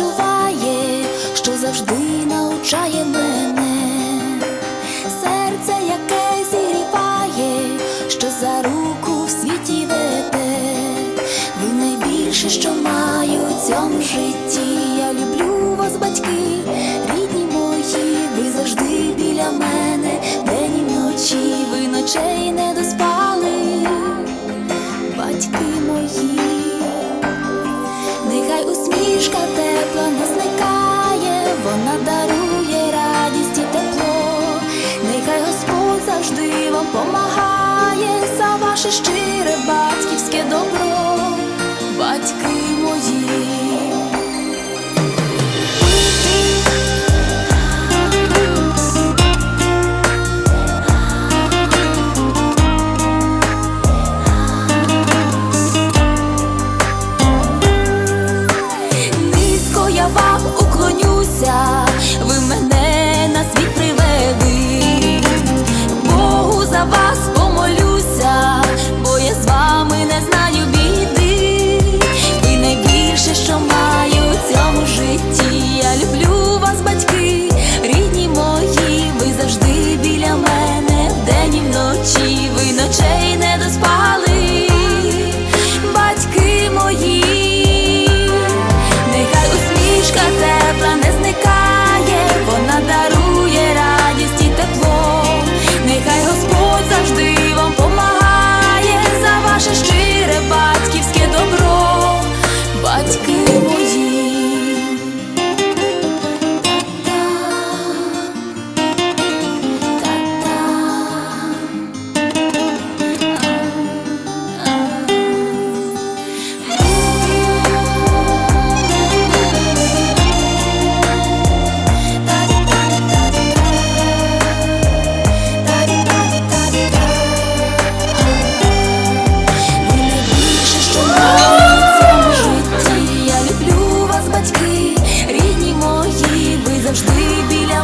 відчуває, що завжди навчає мене, серце, яке зігріває, що за руку в світі веде, ви найбільше, що маю в цьому житті. помагає за ваше щире бажання.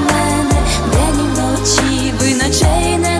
мене, день і ночі ви ночей не.